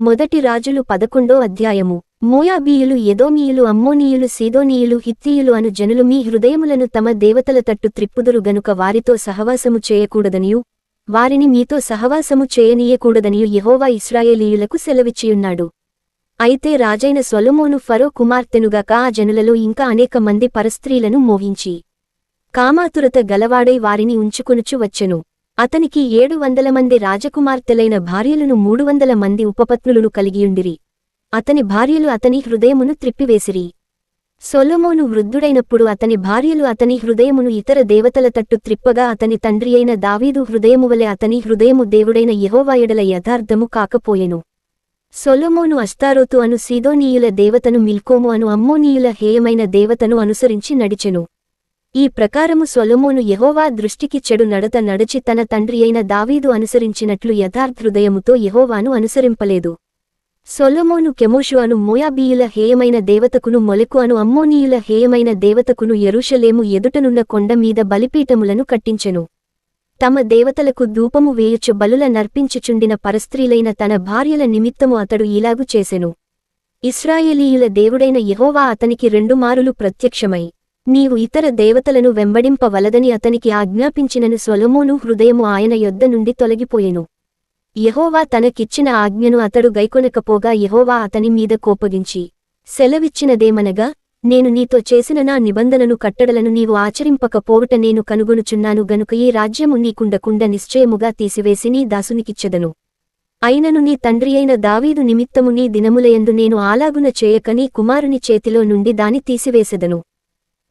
మొదటి రాజులు పదకొండో అధ్యాయము. మోయాబీయులు ఎదోమీయులు అమ్మోనీయులు సీదోనీయులు హిత్తీయులు అను జనులు మీ హృదయములను తమ దేవతల తట్టు త్రిప్పుదురు గనుక వారితో సహవాసము చేయకూడదనియు. వారిని మీతో సహవాసము చేయనీయకూడదనియు యహోవా ఇస్రాయేలీయులకు సెలవిచ్చియున్నాడు. అయితే రాజైన స్వలుమోను ఫరో కుమార్తెనుగాక ఆ జనులలో ఇంకా అనేక మంది పరస్త్రీలను మోహించి కామాతురత గలవాడై వారిని ఉంచుకొనుచు వచ్చెను. అతనికి ఏడు వందల మంది రాజకుమార్తెలైన భార్యలను మూడు వందల మంది ఉపపత్నులను కలిగియుండిరి. అతని భార్యలు అతని హృదయమును త్రిప్పివేసిరి. సొలోమోను వృద్ధుడైనప్పుడు అతని భార్యలు అతని హృదయమును ఇతర దేవతల తట్టు త్రిప్పగా అతని తండ్రి అయిన దావీదు హృదయమువలె అతని హృదయము దేవుడైన యెహోవాయడల యథార్థము కాకపోయెను. సొలోమోను అస్తారోతు అను సీదోనీయుల దేవతను మిల్కోము అను అమ్మోనీయుల హేయమైన దేవతను అనుసరించి నడిచెను. ఈ ప్రకారము సొలొమోను యహోవా దృష్టికి చెడు నడత నడచి తన తండ్రి అయిన దావీదు అనుసరించినట్లు యథార్థృదయముతో యహోవాను అనుసరింపలేదు. సొలొమోను కెమోషు అను మోయాబీయుల హేయమైన దేవతకును మొలెకు అను అమ్మోనీయుల హేయమైన దేవతకును ఎరుషలేము ఎదుటనున్న కొండ మీద బలిపీఠములను కట్టించెను. తమ దేవతలకు ధూపము వేయుచు బలుల నర్పించుచుండిన పరస్త్రీలైన తన భార్యల నిమిత్తము అతడు ఇలాగు చేసెను. ఇస్రాయేలీయుల దేవుడైన యెహోవా అతనికి రెండు మారులు ప్రత్యక్షమై నీవు ఇతర దేవతలను వెంబడింపవలదని అతనికి ఆజ్ఞాపించినను స్వలమోను హృదయము ఆయన యొద్ద నుండి తొలగిపోయెను. యహోవా తనకిచ్చిన ఆజ్ఞను అతడు గైకొనకపోగా యహోవా అతని మీద కోపగించి సెలవిచ్చినదేమనగా నేను నీతో చేసిన నా నిబంధనను కట్టడలను నీవు ఆచరింపకపోవుట నేను కనుగొనుచున్నాను గనుక ఈ రాజ్యము నీకుండకుండ నిశ్చయముగా తీసివేసి నీ దాసునికిచ్చెదను. అయినను నీ తండ్రి అయిన దావీదు నిమిత్తము నీ దినములయందు నేను ఆలాగున చేయక నీ కుమారుని చేతిలో నుండి దాని తీసివేసెదను.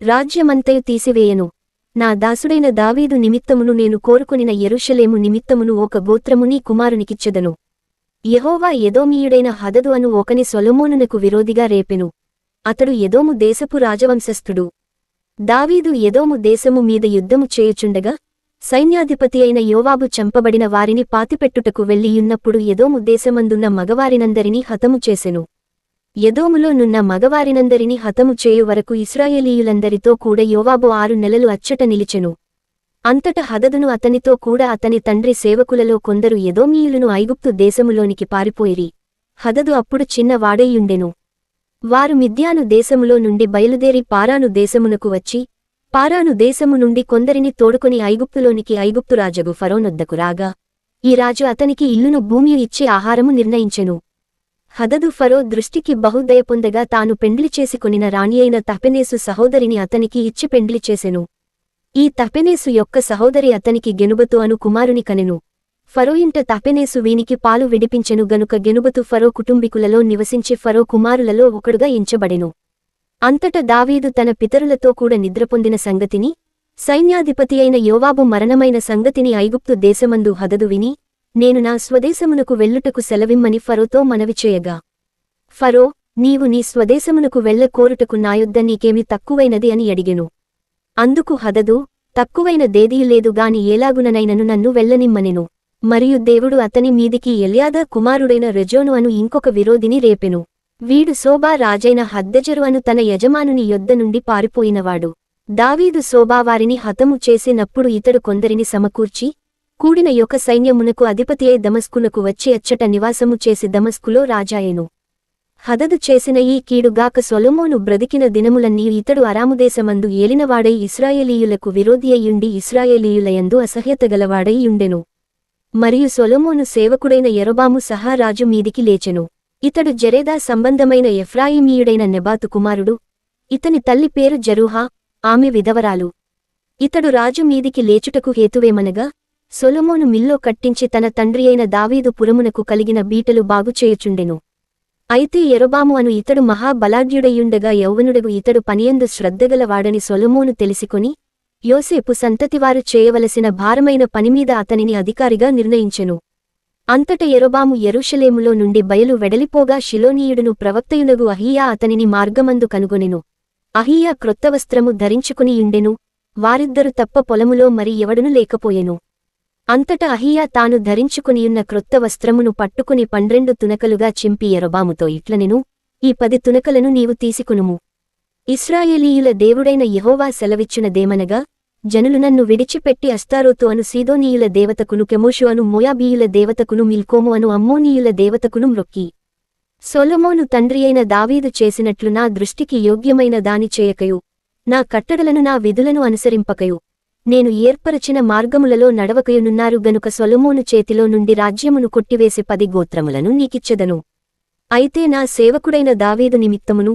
రాజ్యమంతయు తీసివేయను. నా దాసుడైన దావీదు నిమిత్తమును నేను కోరుకునిన ఎరుషలేము నిమిత్తమును ఒక గోత్రముని కుమారునికిచ్చెదను. యహోవా ఎదోమీయుడైన హదదు అను ఒకని సొలమోనునకు విరోధిగా రేపెను. అతడు ఎదోము దేశపు రాజవంశస్థుడు. దావీదు ఎదోము దేశము మీద యుద్ధము చేయుచుండగా సైన్యాధిపతి అయిన యోవాబు చంపబడిన వారిని పాతిపెట్టుటకు వెళ్ళియున్నప్పుడు ఎదోము దేశమందున్న మగవారినందరినీ హతము చేసెను. ఎదోములో నున్న మగవారినందరినీ హతము చేయు వరకు ఇస్రాయేలీయులందరితో కూడా యోవాబు ఆరు నెలలు అచ్చట నిలిచెను. అంతట హదదును అతనితో కూడా అతని తండ్రి సేవకులలో కొందరు ఎదోమీయులను ఐగుప్తు దేశములోనికి పారిపోయిరి. హదదు అప్పుడు చిన్న వాడేయుండెను. వారు మిద్యాను దేశములో నుండి బయలుదేరి పారాను దేశమునకు వచ్చి పారాను దేశము నుండి కొందరిని తోడుకొని ఐగుప్తులోనికి ఐగుప్తురాజగు ఫరోనొద్దకు రాగా ఈ రాజు అతనికి ఇల్లును భూమి ఇచ్చి ఆహారము నిర్ణయించెను. హదదు ఫరో దృష్టికి బహుదయ పొందగా తాను పెండ్లి చేసుకొనిన రాణియైన తపెనేసు సహోదరిని అతనికి ఇచ్చి పెండ్లి చేసెను. ఈ తపెనేసు యొక్క సహోదరి అతనికి గెనుబతు అను కుమారుని కనెను. ఫరో ఇంట తపెనేసు వీనికి పాలు విడిపించెను గనుక గెనుబతు ఫరో కుటుంబికులలో నివసించి ఫరో కుమారులలో ఒకడుగా ఎంచబడెను. అంతట దావీదు తన పితరులతో కూడా నిద్రపొందిన సంగతిని సైన్యాధిపతి అయిన యోవాబు మరణమైన సంగతిని ఐగుప్తు దేశమందు హదదు విని నేను నా స్వదేశమునకు వెళ్ళుటకు సెలవిమ్మని ఫరోతో మనవి చేయగా ఫరో నీవు నీ స్వదేశమునకు వెళ్ళ కోరుటకు నాయొద్ద నీకేమి తక్కువైనది అని అడిగెను. అందుకు హదదు తక్కువైన దేదీయులేదు గాని ఏలాగుననైనను నన్ను వెళ్ళనిమ్మనెను మరియు దేవుడు అతని మీదికి ఎల్యాదా కుమారుడైన రెజోను అను ఇంకొక విరోధిని రేపెను. వీడు శోభా రాజైన హద్దెజరు అను తన యజమానుని యొద్ద నుండి పారిపోయినవాడు. దావీదు శోభావారిని హతము చేసినప్పుడు ఇతడు కొందరిని సమకూర్చి కూడిన యొక్క సైన్యమునకు అధిపతియై దమస్కునకు వచ్చి అచ్చట నివాసము చేసి దమస్కులో రాజాయెను. హదదు చేసిన ఈ కీడుగాక సొలమోను బ్రతికిన దినములన్నీ ఇతడు అరాముదేశమందు ఏలినవాడై ఇస్రాయేలీయులకు విరోధియయుండి ఇస్రాయేలీయులయందు అసహ్యతగలవాడై యుండెను మరియు సొలమోను సేవకుడైన ఎరబాము సహా రాజు మీదికి లేచెను. ఇతడు జరేదా సంబంధమైన ఎఫ్రాయిమీయుడైన నెబాతు కుమారుడు. ఇతని తల్లి పేరు జరూహా ఆమె విధవరాలు. ఇతడు రాజు మీదికి లేచుటకు హేతువేమనగా సొలొమోను మిల్లో కట్టించి తన తండ్రి అయిన దావీదు పురమునకు కలిగిన బీటలు బాగుచేయుచుండెను అయితే ఎరబాము అను ఇతడు మహాబలాఢ్యుడయ్యుండగా యౌవనుడగు ఇతడు పనియందు శ్రద్ధగలవాడని సొలమోను తెలిసికొని యోసేపు సంతతివారు చేయవలసిన భారమైన పనిమీద అతనిని అధికారిగా నిర్ణయించెను. అంతట ఎరబాము ఎరుషలేములో నుండి బయలు వెడలిపోగా శిలోనీయుడును ప్రవక్తయునగు అహీయా అతనిని మార్గమందు కనుగొనెను. అహీయా క్రొత్త వస్త్రము ధరించుకుని యుండెను వారిద్దరు తప్ప పొలములో మరి ఎవడును లేకపోయెను. అంతట అహియా తాను ధరించుకునియున్న క్రొత్త వస్త్రమును పట్టుకుని పన్నెండు తునకలుగా చింపి ఎరబాముతో ఇట్లనెను ఈ పది తునకలను నీవు తీసుకునుము. ఇస్రాయేలీయుల దేవుడైన యహోవా సెలవిచ్చునదేమనగా జనులు నన్ను విడిచిపెట్టి అస్తారోతు అను సీదోనీయుల దేవతకును కెమోషు అను మోయాబీయుల దేవతకును మిల్కోము అను అమ్మోనీయుల దేవతకును మ్రొక్కి సొలొమోను తండ్రియైన దావీదు చేసినట్లు నా దృష్టికి యోగ్యమైన దాని చేయకయు. నా కట్టడలను నా విధులను అనుసరింపకయు. నేను ఏర్పరచిన మార్గములలో నడవకయునున్నారు గనుక సొలొమోను చేతిలో నుండి రాజ్యమును కొట్టివేసి పది గోత్రములను నీకిచ్చెదను. అయితే నా సేవకుడైన దావీదు నిమిత్తమును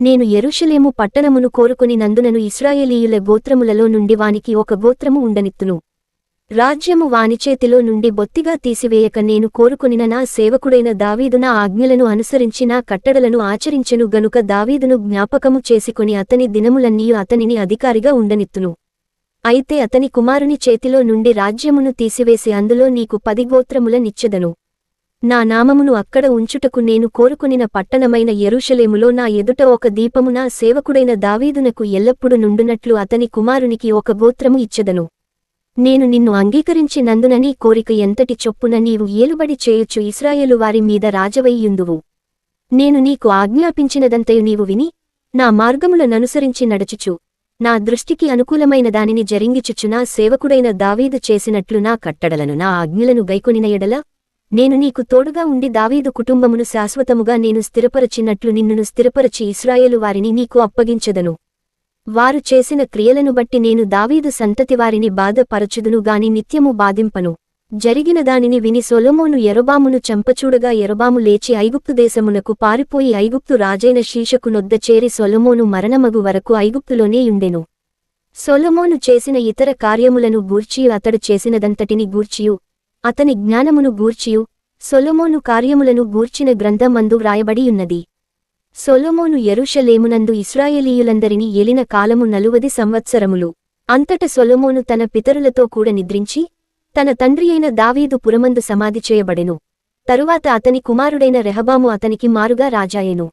నేను ఎరుషలేము పట్టణమును కోరుకుని నందునను ఇస్రాయేలీయుల గోత్రములలో నుండి వానికి ఒక గోత్రము ఉండనిత్తును. రాజ్యము వాని చేతిలో నుండి బొత్తిగా తీసివేయక నేను కోరుకునిన నా సేవకుడైన దావీదు నా ఆజ్ఞలను అనుసరించి నా కట్టడలను ఆచరించెను గనుక దావీదును జ్ఞాపకము చేసుకొని అతని దినములన్నీ అతనిని అధికారిగా ఉండనిత్తును. అయితే అతని కుమారుని చేతిలో నుండి రాజ్యమును తీసివేసి అందులో నీకు పది గోత్రముల నిచ్చెదను. నా నామమును అక్కడ ఉంచుటకు నేను కోరుకునిన పట్టణమైన ఎరుషలేములో నా ఎదుట ఒక దీపము నా సేవకుడైన దావీదునకు ఎల్లప్పుడు నుండునట్లు అతని కుమారునికి ఒక గోత్రము ఇచ్చెదను. నేను నిన్ను అంగీకరించినందున నీ కోరిక ఎంతటి చొప్పున నీవు ఏలుబడి చేయొచ్చు ఇస్రాయేలు వారి మీద రాజవయ్యుందువు. నేను నీకు ఆజ్ఞాపించినదంతయు నీవు విని నా మార్గములననుసరించి నడచుచు. నా దృష్టికి అనుకూలమైన దానిని జరింగిచుచునా సేవకుడైన దావీదు చేసినట్లు నా కట్టడలను నా ఆజ్ఞలను గైకొనిన ఎడల నేను నీకు తోడుగా ఉండి దావీదు కుటుంబమును శాశ్వతముగా నేను స్థిరపరచినట్లు నిన్నును స్థిరపరచి ఇస్రాయేలు వారిని నీకు అప్పగించెదను. వారు చేసిన క్రియలను బట్టి నేను దావీదు సంతతి వారిని బాధపరచుదును గాని నిత్యము బాధింపను. జరిగిన దానిని విని సొలొమోను ఎరబామును చంపచూడగా ఎరబాము లేచి ఐగుప్తు దేశమునకు పారిపోయి ఐగుప్తు రాజైన శీషకు నొద్ద చేరి సొలొమోను మరణమగు వరకు ఐగుప్తులోనే యుండెను. సొలొమోను చేసిన ఇతర కార్యములను గూర్చియు అతడు చేసినదంతటిని గూర్చియు అతని జ్ఞానమును గూర్చియు సొలొమోను కార్యములను గూర్చిన గ్రంథమందు వ్రాయబడియున్నది. సొలొమోను ఎరుషలేమునందు ఇస్రాయేలీయులందరినీ ఏలిన కాలము నలువది సంవత్సరములు. అంతట సొలొమోను తన పితరులతో కూడా నిద్రించి తన తండ్రియైన దావీదు పురమందు సమాధి చేయబడెను. తరువాత అతని కుమారుడైన రెహబాము అతనికి మారుగా రాజాయెను.